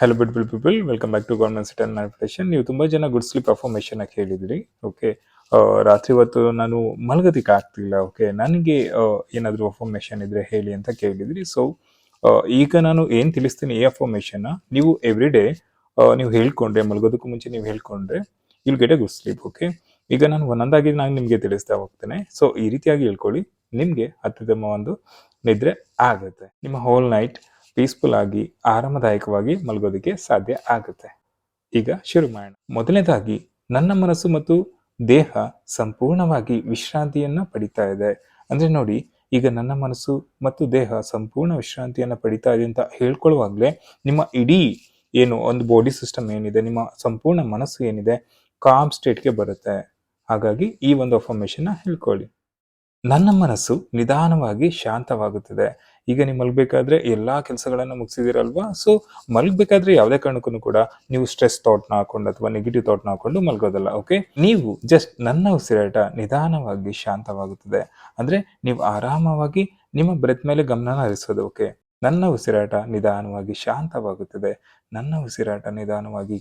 Hello beautiful people welcome back to government settle manifestation ನೀವು ತುಂಬ ಜನ ಗುಡ್ ಸ್ಲೀಪ್ ಆಗಿ ಕೇಳಿದ್ರಿ ಓಕೆ ರಾತ್ರಿ ಹೊತ್ತು ನಾನು ಮಲಗೋದಿಕ್ಕೆ ಆಗ್ತಿಲ್ಲ ಓಕೆ ನನಗೆ ಏನಾದರೂ ಅಫಾರ್ಮೇಷನ್ ಇದ್ದರೆ ಹೇಳಿ ಅಂತ ಕೇಳಿದ್ರಿ. ಸೊ ಈಗ ನಾನು ಏನು ತಿಳಿಸ್ತೀನಿ ಈ ಅಫಾರ್ಮೇಷನ್ನ ನೀವು ಎವ್ರಿ ಡೇ ನೀವು ಹೇಳ್ಕೊಂಡ್ರೆ, ಮಲಗೋದಕ್ಕೂ ಮುಂಚೆ ನೀವು ಹೇಳ್ಕೊಂಡ್ರೆ will get a good sleep okay ಈಗ ನಾನು ಒಂದೊಂದಾಗಿ ನಾನು ನಿಮಗೆ ತಿಳಿಸ್ತಾ ಹೋಗ್ತೇನೆ. ಸೊ ಈ ರೀತಿಯಾಗಿ ಹೇಳ್ಕೊಳ್ಳಿ, ನಿಮಗೆ ಅತ್ಯುತ್ತಮ ಒಂದು ನಿದ್ರೆ ಆಗುತ್ತೆ. ನಿಮ್ಮ ಹೋಲ್ ನೈಟ್ ಪೀಸ್ಫುಲ್ ಆಗಿ, ಆರಾಮದಾಯಕವಾಗಿ ಮಲಗೋದಕ್ಕೆ ಸಾಧ್ಯ ಆಗುತ್ತೆ. ಈಗ ಶುರು ಮಾಡೋಣ. ಮೊದಲನೇದಾಗಿ, ನನ್ನ ಮನಸ್ಸು ಮತ್ತು ದೇಹ ಸಂಪೂರ್ಣವಾಗಿ ವಿಶ್ರಾಂತಿಯನ್ನ ಪಡಿತಾ ಇದೆ. ಅಂದ್ರೆ ನೋಡಿ, ಈಗ ನನ್ನ ಮನಸ್ಸು ಮತ್ತು ದೇಹ ಸಂಪೂರ್ಣ ವಿಶ್ರಾಂತಿಯನ್ನ ಪಡಿತಾ ಇದೆ ಅಂತ ಹೇಳ್ಕೊಳ್ಳುವಾಗಲೇ, ನಿಮ್ಮ ಇಡೀ ಏನು ಒಂದು ಬಾಡಿ ಸಿಸ್ಟಮ್ ಏನಿದೆ, ನಿಮ್ಮ ಸಂಪೂರ್ಣ ಮನಸ್ಸು ಏನಿದೆ ಕಾಮ್ ಸ್ಟೇಟ್ಗೆ ಬರುತ್ತೆ. ಹಾಗಾಗಿ ಈ ಒಂದು ಅಫರ್ಮೇಷನ್ ಹೇಳ್ಕೊಳ್ಳಿ. ನನ್ನ ಮನಸ್ಸು ನಿಧಾನವಾಗಿ ಶಾಂತವಾಗುತ್ತದೆ. ಈಗ ನೀವು ಮಲಗಬೇಕಾದ್ರೆ ಎಲ್ಲ ಕೆಲಸಗಳನ್ನು ಮುಗಿಸಿದಿರಲ್ವಾ? ಸೊ ಮಲಗಬೇಕಾದ್ರೆ ಯಾವುದೇ ಕಾರಣಕ್ಕೂ ಕೂಡ ನೀವು ಸ್ಟ್ರೆಸ್ ಥಾಟ್ನ ಹಾಕೊಂಡು ಅಥವಾ ನೆಗೆಟಿವ್ ಥಾಟ್ನ ಹಾಕೊಂಡು ಮಲಗೋದಲ್ಲ ಓಕೆ ನೀವು ಜಸ್ಟ್ ನನ್ನ ಉಸಿರಾಟ ನಿಧಾನವಾಗಿ ಶಾಂತವಾಗುತ್ತದೆ. ಅಂದರೆ ನೀವು ಆರಾಮವಾಗಿ ನಿಮ್ಮ ಬ್ರೆತ್ ಮೇಲೆ ಗಮನ ಹರಿಸೋದು ಓಕೆ ನನ್ನ ಉಸಿರಾಟ ನಿಧಾನವಾಗಿ ಶಾಂತವಾಗುತ್ತದೆ. ನನ್ನ ಉಸಿರಾಟ ನಿಧಾನವಾಗಿ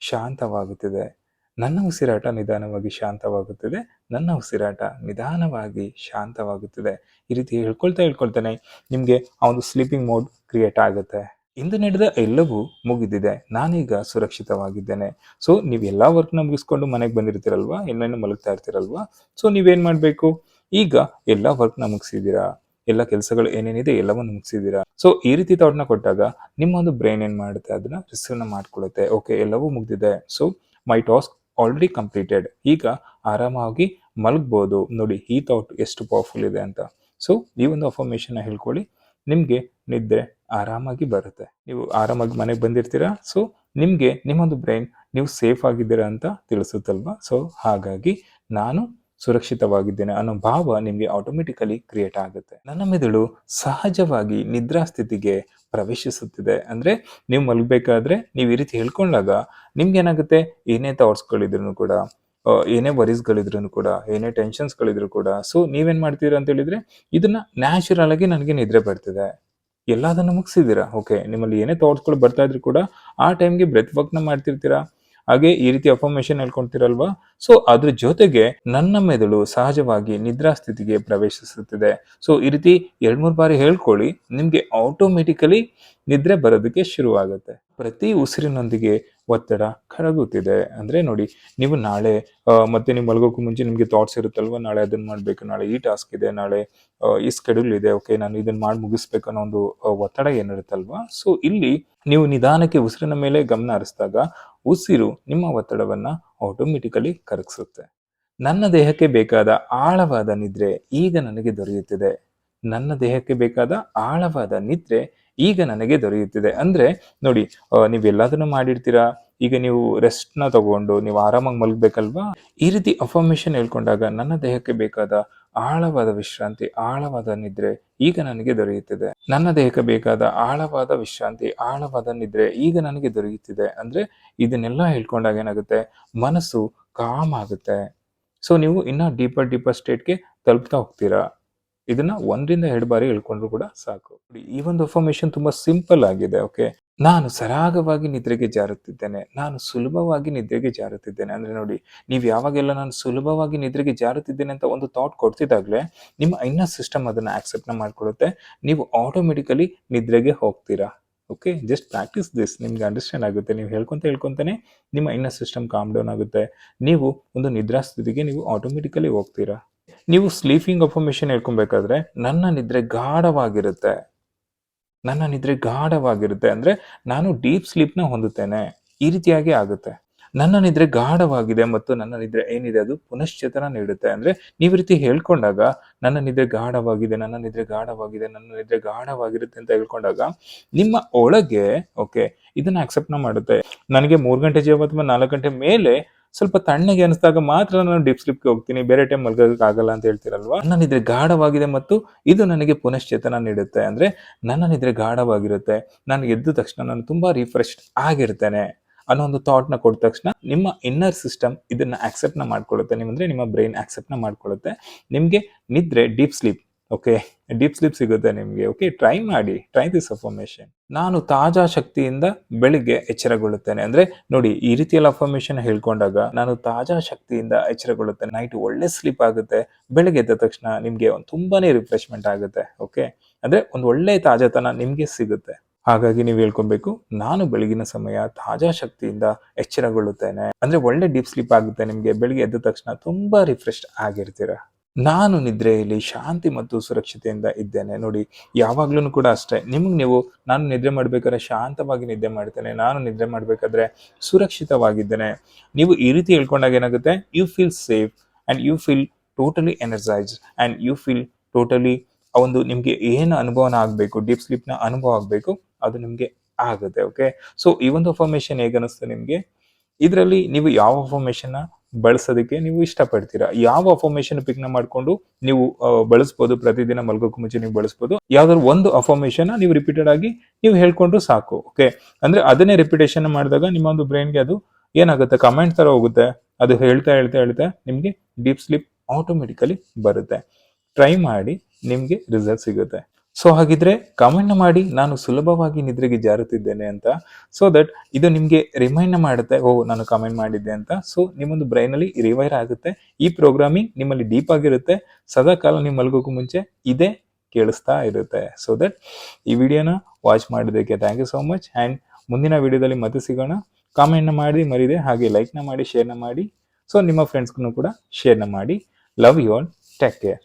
ಶಾಂತವಾಗುತ್ತದೆ. ನನ್ನ ಉಸಿರಾಟ ನಿಧಾನವಾಗಿ ಶಾಂತವಾಗುತ್ತದೆ, ನನ್ನ ಉಸಿರಾಟ ನಿಧಾನವಾಗಿ ಶಾಂತವಾಗುತ್ತದೆ. ಈ ರೀತಿ ಹೇಳ್ಕೊಳ್ತಾ ಹೇಳ್ಕೊಳ್ತಾನೆ ನಿಮಗೆ ಆ ಒಂದು ಸ್ಲೀಪಿಂಗ್ ಮೋಡ್ ಕ್ರಿಯೇಟ್ ಆಗುತ್ತೆ. ಇಂದು ನಡೆದ ಎಲ್ಲವೂ ಮುಗಿದಿದೆ. ನಾನೀಗ ಸುರಕ್ಷಿತವಾಗಿದ್ದೇನೆ. ಸೊ ನೀವು ಎಲ್ಲಾ ವರ್ಕ್ನ ಮುಗಿಸ್ಕೊಂಡು ಮನೆಗೆ ಬಂದಿರ್ತೀರಲ್ವಾ? ಇನ್ನೇನು ಮಲಗ್ತಾ ಇರ್ತೀರಲ್ವಾ? ಸೊ ನೀವೇನು ಮಾಡಬೇಕು? ಈಗ ಎಲ್ಲ ವರ್ಕ್ನ ಮುಗಿಸಿದ್ದೀರಾ ಎಲ್ಲ ಕೆಲಸಗಳು ಏನೇನಿದೆ ಎಲ್ಲವನ್ನು ಮುಗಿಸಿದ್ದೀರಾ ಸೊ ಈ ರೀತಿ ಥಾಟ್ನ ಕೊಟ್ಟಾಗ ನಿಮ್ಮ ಒಂದು ಬ್ರೈನ್ ಏನು ಮಾಡುತ್ತೆ? ಅದನ್ನ ರಿಸೀವ್ನ ಮಾಡ್ಕೊಳ್ಳುತ್ತೆ ಓಕೆ ಎಲ್ಲವೂ ಮುಗಿದಿದೆ. So my task already completed ಈಗ ಆರಾಮಾಗಿ ಮಲಗ್ಬೋದು. ನೋಡಿ, ಈ ಥಾಟ್ ಎಷ್ಟು ಪವರ್ಫುಲ್ ಇದೆ ಅಂತ. ಸೊ ಈ ಒಂದು ಅಫರ್ಮೇಷನ್ ಹೇಳ್ಕೊಳ್ಳಿ. ನಿಮಗೆ ನಿದ್ರೆ ಆರಾಮಾಗಿ ಬರುತ್ತೆ. ನೀವು ಆರಾಮಾಗಿ ಮನೆಗೆ ಬಂದಿರ್ತೀರಾ? ಸೊ ನಿಮಗೆ, ನಿಮ್ಮೊಂದು ಬ್ರೈನ್ ನೀವು ಸೇಫ್ ಆಗಿದ್ದೀರಾ ಅಂತ ತಿಳಿಸುತ್ತಲ್ವಾ? ಸೊ ಹಾಗಾಗಿ ನಾನು ಸುರಕ್ಷಿತವಾಗಿದ್ದೇನೆ ಅನ್ನೋ ಭಾವ ನಿಮಗೆ ಆಟೋಮೆಟಿಕಲಿ ಕ್ರಿಯೇಟ್ ಆಗುತ್ತೆ. ನನ್ನ ಮೆದುಳು ಸಹಜವಾಗಿ ನಿದ್ರಾ ಸ್ಥಿತಿಗೆ ಪ್ರವೇಶಿಸುತ್ತಿದೆ. ಅಂದ್ರೆ ನೀವು ಮಲಗಬೇಕಾದ್ರೆ ನೀವು ಈ ರೀತಿ ಹೇಳ್ಕೊಂಡಾಗ ನಿಮ್ಗೆ ಏನಾಗುತ್ತೆ? ಏನೇ ಥಾಟ್ಸ್ಗಳಿದ್ರು ಕೂಡ ಏನೇ ವರೀಸ್ಗಳಿದ್ರು ಕೂಡ, ಏನೇ ಟೆನ್ಷನ್ಸ್ಗಳಿದ್ರು ಕೂಡ ಸೊ ನೀವೇನ್ ಮಾಡ್ತೀರಾ ಅಂತ ಹೇಳಿದ್ರೆ ಇದನ್ನ ನ್ಯಾಚುರಲ್ ಆಗಿ ನನಗೆ ನಿದ್ರೆ ಬರ್ತಿದೆ. ಎಲ್ಲದನ್ನು ಮುಗಿಸಿದ್ದೀರಾ? ಓಕೆ ನಿಮ್ಮಲ್ಲಿ ಏನೇ ಥಾಟ್ಸ್ಗಳು ಬರ್ತಾ ಇದ್ರು ಕೂಡ ಆ ಟೈಮ್ಗೆ ಬ್ರೆತ್ ವರ್ಕ್ನ ಮಾಡ್ತಿರ್ತೀರಾ? ಹಾಗೆ ಈ ರೀತಿ ಅಫರ್ಮೇಶನ್ ಹೇಳ್ಕೊಳ್ತಿರಲ್ವಾ ಸೊ ಅದ್ರ ಜೊತೆಗೆ ನನ್ನ ಮೆದುಳು ಸಹಜವಾಗಿ ನಿದ್ರಾ ಸ್ಥಿತಿಗೆ ಪ್ರವೇಶಿಸುತ್ತಿದೆ. ಸೊ ಈ ರೀತಿ ಎರಡ್ ಮೂರು ಬಾರಿ ಹೇಳ್ಕೊಳ್ಳಿ, ನಿಮ್ಗೆ ಆಟೋಮೆಟಿಕಲಿ ನಿದ್ರೆ ಬರೋದಕ್ಕೆ ಶುರುವಾಗುತ್ತೆ. ಪ್ರತಿ ಉಸಿರಿನೊಂದಿಗೆ ಒತ್ತಡ ಕರಗುತ್ತಿದೆ. ಅಂದ್ರೆ ನೋಡಿ, ನೀವು ನಾಳೆ ಮತ್ತೆ ನೀವು ಮಲಗೋಕ್ಕೂ ಮುಂಚೆ ನಿಮ್ಗೆ ಥಾಟ್ಸ್ ಇರುತ್ತಲ್ವಾ? ನಾಳೆ ಅದನ್ನ ಮಾಡ್ಬೇಕು, ನಾಳೆ ಈ ಟಾಸ್ಕ್ ಇದೆ, ನಾಳೆ ಈ ಸ್ಕೆಡ್ಯೂಲ್ ಇದೆ ಓಕೆ ನಾನು ಇದನ್ನ ಮಾಡಿ ಮುಗಿಸ್ಬೇಕು ಅನ್ನೋ ಒಂದು ಒತ್ತಡ ಏನಿರುತ್ತಲ್ವಾ? ಸೊ ಇಲ್ಲಿ ನೀವು ನಿಧಾನಕ್ಕೆ ಉಸಿರಿನ ಮೇಲೆ ಗಮನ ಹರಿಸಿದಾಗ ಉಸಿರು ನಿಮ್ಮ ಒತ್ತಡವನ್ನು ಆಟೋಮೆಟಿಕಲಿ ಕರಗಿಸುತ್ತೆ. ನನ್ನ ದೇಹಕ್ಕೆ ಬೇಕಾದ ಆಳವಾದ ನಿದ್ರೆ ಈಗ ನನಗೆ ದೊರೆಯುತ್ತಿದೆ. ನನ್ನ ದೇಹಕ್ಕೆ ಬೇಕಾದ ಆಳವಾದ ನಿದ್ರೆ ಈಗ ನನಗೆ ದೊರೆಯುತ್ತಿದೆ. ಅಂದರೆ ನೋಡಿ ನೀವೆಲ್ಲದನ್ನು ಮಾಡಿರ್ತೀರಾ? ಈಗ ನೀವು ರೆಸ್ಟ್ನ ತಗೊಂಡು ನೀವು ಆರಾಮಾಗಿ ಮಲಗಬೇಕಲ್ವಾ? ಈ ರೀತಿ ಅಫಾರ್ಮೇಶನ್ ಹೇಳ್ಕೊಂಡಾಗ ನನ್ನ ದೇಹಕ್ಕೆ ಬೇಕಾದ ಆಳವಾದ ವಿಶ್ರಾಂತಿ, ಆಳವಾದ ನಿದ್ರೆ ಈಗ ನನಗೆ ದೊರೆಯುತ್ತಿದೆ. ನನ್ನ ದೇಹಕ್ಕೆ ಬೇಕಾದ ಆಳವಾದ ವಿಶ್ರಾಂತಿ, ಆಳವಾದ ನಿದ್ರೆ ಈಗ ನನಗೆ ದೊರೆಯುತ್ತಿದೆ. ಅಂದ್ರೆ ಇದನ್ನೆಲ್ಲ ಹೇಳ್ಕೊಂಡಾಗ ಏನಾಗುತ್ತೆ? ಮನಸ್ಸು ಕಾಮ್ ಆಗುತ್ತೆ. ಸೊ ನೀವು ಇನ್ನ ಡೀಪರ್ ಡೀಪರ್ ಸ್ಟೇಟ್ಗೆ ತಲುಪ್ತಾ ಹೋಗ್ತೀರಾ? ಇದನ್ನ ಒಂದರಿಂದ ಎರಡು ಬಾರಿ ಹೇಳ್ಕೊಂಡ್ರು ಕೂಡ ಸಾಕು. ಈ ಒಂದು ಅಫರ್ಮೇಶನ್ ತುಂಬಾ ಸಿಂಪಲ್ ಆಗಿದೆ ಓಕೆ ನಾನು ಸರಾಗವಾಗಿ ನಿದ್ರೆಗೆ ಜಾರುತ್ತಿದ್ದೇನೆ, ನಾನು ಸುಲಭವಾಗಿ ನಿದ್ರೆಗೆ ಜಾರುತ್ತಿದ್ದೇನೆ. ಅಂದ್ರೆ ನೋಡಿ, ನೀವು ಯಾವಾಗೆಲ್ಲ ನಾನು ಸುಲಭವಾಗಿ ನಿದ್ರೆಗೆ ಜಾರುತ್ತಿದ್ದೇನೆ ಅಂತ ಒಂದು ಥಾಟ್ ಕೊಡ್ತಿದ್ದಾಗಲೇ ನಿಮ್ಮ ಇನ್ನರ್ ಸಿಸ್ಟಮ್ ಅದನ್ನ ಆಕ್ಸೆಪ್ಟ್ನ ಮಾಡ್ಕೊಳ್ಳುತ್ತೆ. ನೀವು ಆಟೋಮೆಟಿಕಲಿ ನಿದ್ರೆಗೆ ಹೋಗ್ತೀರಾ. ಓಕೆ ಜಸ್ಟ್ ಪ್ರಾಕ್ಟೀಸ್ ದಿಸ್ ನಿಮ್ಗೆ ಅಂಡರ್ಸ್ಟ್ಯಾಂಡ್ ಆಗುತ್ತೆ. ನೀವು ಹೇಳ್ಕೊಂತ ಹೇಳ್ಕೊಂತಾನೆ ನಿಮ್ಮ ಇನ್ನರ್ ಸಿಸ್ಟಮ್ ಕಾಮ್ ಡೌನ್ ಆಗುತ್ತೆ. ನೀವು ಒಂದು ನಿದ್ರಾ ಸ್ಥಿತಿಗೆ ನೀವು ಆಟೋಮೆಟಿಕಲಿ ಹೋಗ್ತೀರಾ. ನೀವು ಸ್ಲೀಪಿಂಗ್ ಅಫರ್ಮೇಷನ್ ಹೇಳ್ಕೊಬೇಕಾದ್ರೆ ನನ್ನ ನಿದ್ರೆ ಗಾಢವಾಗಿರುತ್ತೆ. ನನ್ನ ನಿದ್ರೆ ಗಾಢವಾಗಿರುತ್ತೆ. ಅಂದ್ರೆ ನಾನು ಡೀಪ್ ಸ್ಲೀಪ್ನ ಹೊಂದುತ್ತೇನೆ. ಈ ರೀತಿಯಾಗಿ ಆಗುತ್ತೆ. ನನ್ನ ನಿದ್ರೆ ಗಾಢವಾಗಿದೆ ಮತ್ತು ನನ್ನ ನಿದ್ರೆ ಏನಿದೆ ಅದು ಪುನಶ್ಚೇತನ ನೀಡುತ್ತೆ. ಅಂದ್ರೆ ನೀವು ರೀತಿ ಹೇಳ್ಕೊಂಡಾಗ ನನ್ನ ನಿದ್ರೆ ಗಾಢವಾಗಿದೆ, ನನ್ನ ನಿದ್ರೆ ಗಾಢವಾಗಿದೆ, ನನ್ನ ನಿದ್ರೆ ಗಾಢವಾಗಿರುತ್ತೆ ಅಂತ ಹೇಳ್ಕೊಂಡಾಗ ನಿಮ್ಮ ಒಳಗೆ ಓಕೆ ಇದನ್ನ ಅಕ್ಸೆಪ್ಟ್ನ ಮಾಡುತ್ತೆ. ನನಗೆ ಮೂರು ಗಂಟೆ ಜೀವ ಅಥವಾ ನಾಲ್ಕು ಗಂಟೆ ಮೇಲೆ ಸ್ವಲ್ಪ ತಣ್ಣಗೆ ಅನಿಸಿದಾಗ ಮಾತ್ರ ನಾನು ಡಿಪ್ ಸ್ಲಿಪ್ಗೆ ಹೋಗ್ತೀನಿ. ಬೇರೆ ಟೈಮ್ ಮಲ್ಗೋದಕ್ಕೆ ಆಗಲ್ಲ ಅಂತ ಹೇಳ್ತೀರಲ್ವಾ? ನನ್ನ ನಿದ್ರೆ ಗಾಢವಾಗಿದೆ ಮತ್ತು ಇದು ನನಗೆ ಪುನಶ್ಚೇತನ ನೀಡುತ್ತೆ. ಅಂದ್ರೆ ನನ್ನ ನಿದ್ರೆ ಗಾಢವಾಗಿರುತ್ತೆ. ನಾನು ಎದ್ದ ತಕ್ಷಣ ನಾನು ತುಂಬಾ ರಿಫ್ರೆಶ್ ಆಗಿರ್ತೇನೆ ಅನ್ನೋ ಒಂದು ಥಾಟ್ನ ಕೊಟ್ಟ ತಕ್ಷಣ ನಿಮ್ಮ ಇನ್ನರ್ ಸಿಸ್ಟಮ್ ಇದನ್ನ ಆಕ್ಸೆಪ್ಟ್ನ ಮಾಡ್ಕೊಳ್ಳುತ್ತೆ. ನಿಮ್ಮಂದ್ರೆ ನಿಮ್ಮ ಬ್ರೈನ್ ಆಕ್ಸೆಪ್ಟ್ನ ಮಾಡ್ಕೊಳ್ಳುತ್ತೆ. ನಿಮ್ಗೆ ನಿದ್ರೆ deep sleep okay deep sleep ಸಿಗುತ್ತೆ ನಿಮಗೆ. ಓಕೆ ಟ್ರೈ ಮಾಡಿ ಟ್ರೈ ದಿಸ್ ಅಫರ್ಮೇಷನ್ ನಾನು ತಾಜಾ ಶಕ್ತಿಯಿಂದ ಬೆಳಿಗ್ಗೆ ಎಚ್ಚರಗೊಳ್ಳುತ್ತೇನೆ. ಅಂದ್ರೆ ನೋಡಿ, ಈ ರೀತಿಯಲ್ಲಿ ಅಫರ್ಮೇಷನ್ ಹೇಳ್ಕೊಂಡಾಗ ನಾನು ತಾಜಾ ಶಕ್ತಿಯಿಂದ ಎಚ್ಚರಗೊಳ್ಳುತ್ತೇನೆ. ನೈಟ್ ಒಳ್ಳೆ ಸ್ಲೀಪ್ ಆಗುತ್ತೆ. ಬೆಳಿಗ್ಗೆ ಎದ್ದ ತಕ್ಷಣ ನಿಮ್ಗೆ ಒಂದು ತುಂಬಾನೇ ರಿಫ್ರೆಶ್ಮೆಂಟ್ ಆಗುತ್ತೆ. ಓಕೆ ಅಂದ್ರೆ ಒಂದು ಒಳ್ಳೆ ತಾಜಾತನ ನಿಮ್ಗೆ ಸಿಗುತ್ತೆ. ಹಾಗಾಗಿ ನೀವು ಹೇಳ್ಕೊಬೇಕು, ನಾನು ಬೆಳಗಿನ ಸಮಯ ತಾಜಾ ಶಕ್ತಿಯಿಂದ ಎಚ್ಚರಗೊಳ್ಳುತ್ತೇನೆ. ಅಂದ್ರೆ ಒಳ್ಳೆ ಡೀಪ್ ಸ್ಲೀಪ್ ಆಗುತ್ತೆ ನಿಮ್ಗೆ. ಬೆಳಿಗ್ಗೆ ಎದ್ದ ತಕ್ಷಣ ತುಂಬಾ ರಿಫ್ರೆಶ್ ಆಗಿರ್ತೀರ. ನಾನು ನಿದ್ರೆಯಲ್ಲಿ ಶಾಂತಿ ಮತ್ತು ಸುರಕ್ಷತೆಯಿಂದ ಇದ್ದೇನೆ. ನೋಡಿ, ಯಾವಾಗ್ಲೂ ಕೂಡ ಅಷ್ಟೇ. ನಿಮ್ಗೆ ನೀವು, ನಾನು ನಿದ್ರೆ ಮಾಡ್ಬೇಕಾದ್ರೆ ಶಾಂತವಾಗಿ ನಿದ್ದೆ ಮಾಡ್ತೇನೆ. ನಾನು ನಿದ್ರೆ ಮಾಡ್ಬೇಕಾದ್ರೆ ಸುರಕ್ಷಿತವಾಗಿದ್ದೇನೆ. ನೀವು ಈ ರೀತಿ ಹೇಳ್ಕೊಂಡಾಗ ಏನಾಗುತ್ತೆ? You feel safe and you feel totally energise and you feel totally ಆ ಒಂದು ನಿಮಗೆ ಏನು ಅನುಭವನ ಆಗಬೇಕು ಡೀಪ್ ಸ್ಲೀಪ್ನ ಅನುಭವ ಆಗಬೇಕು, ಅದು ನಿಮಗೆ ಆಗುತ್ತೆ ಓಕೆ ಸೊ ಈ ಒಂದು ಅಫರ್ಮೇಶನ್ ಹೇಗೆ ಅನಿಸ್ತು ನಿಮಗೆ? ಇದರಲ್ಲಿ ನೀವು ಯಾವ ಅಫಾರ್ಮೇಶನ್ನ ಬಳಸೋದಕ್ಕೆ ನೀವು ಇಷ್ಟಪಡ್ತೀರಾ? ಯಾವ ಅಫಾರ್ಮೇಶನ್ ಪಿಕ್ನ ಮಾಡ್ಕೊಂಡು ನೀವು ಬಳಸ್ಬೋದು, ಪ್ರತಿದಿನ ಮಲ್ಗೋಕ್ಕೂ ಮುಂಚೆ ನೀವು ಬಳಸ್ಬೋದು? ಯಾವ್ದಾದ್ರು ಒಂದು ಅಫಾರ್ಮೇಶನ್ ನೀವು ರಿಪೀಟೆಡ್ ಆಗಿ ನೀವು ಹೇಳ್ಕೊಂಡ್ರು ಸಾಕು ಓಕೆ ಅಂದ್ರೆ ಅದನ್ನೇ ರಿಪಿಟೇಷನ್ ಮಾಡಿದಾಗ ನಿಮ್ಮ ಒಂದು ಬ್ರೈನ್ಗೆ ಅದು ಏನಾಗುತ್ತೆ? ಕಮೆಂಟ್ ತರ ಹೋಗುತ್ತೆ. ಅದು ಹೇಳ್ತಾ ಹೇಳ್ತಾ ಹೇಳ್ತಾ ನಿಮ್ಗೆ ಡೀಪ್ ಸ್ಲಿಪ್ ಆಟೋಮೆಟಿಕಲಿ ಬರುತ್ತೆ. ಟ್ರೈ ಮಾಡಿ ನಿಮ್ಗೆ ರಿಸಲ್ಟ್ ಸಿಗುತ್ತೆ. ಸೊ ಹಾಗಿದ್ರೆ ಕಾಮೆಂಟ್ ಮಾಡಿ ನಾನು ಸುಲಭವಾಗಿ ನಿದ್ರೆಗೆ ಜಾರುತ್ತಿದ್ದೇನೆ ಅಂತ. ಸೊ ದಟ್ ಇದು ನಿಮಗೆ ರಿಮೈಂಡ್ ಮಾಡುತ್ತೆ ಓ ನಾನು ಕಮೆಂಟ್ ಮಾಡಿದ್ದೆ ಅಂತ. ಸೊ ನಿಮ್ಮೊಂದು ಬ್ರೈನಲ್ಲಿ ರಿವೈರ್ ಆಗುತ್ತೆ. ಈ ಪ್ರೋಗ್ರಾಮಿಂಗ್ ನಿಮ್ಮಲ್ಲಿ ಡೀಪ್ ಆಗಿರುತ್ತೆ. ಸದಾ ಕಾಲ ನೀವು ಮಲಗೋಕ್ಕೂ ಮುಂಚೆ ಇದೇ ಕೇಳಿಸ್ತಾ ಇರುತ್ತೆ. ಸೊ ದಟ್ ಈ ವಿಡಿಯೋನ ವಾಚ್ ಮಾಡಿದ್ದಕ್ಕೆ thank you so much and ಮುಂದಿನ ವಿಡಿಯೋದಲ್ಲಿ ಮತ್ತೆ ಸಿಗೋಣ. ಕಾಮೆಂಟ್ನ ಮಾಡಿ ಮರಿದೆ, ಹಾಗೆ ಲೈಕ್ನ ಮಾಡಿ ಶೇರ್ನ ಮಾಡಿ. ಸೊ ನಿಮ್ಮ ಫ್ರೆಂಡ್ಸ್ಗೂ ಕೂಡ ಶೇರ್ನ ಮಾಡಿ. Love you all take care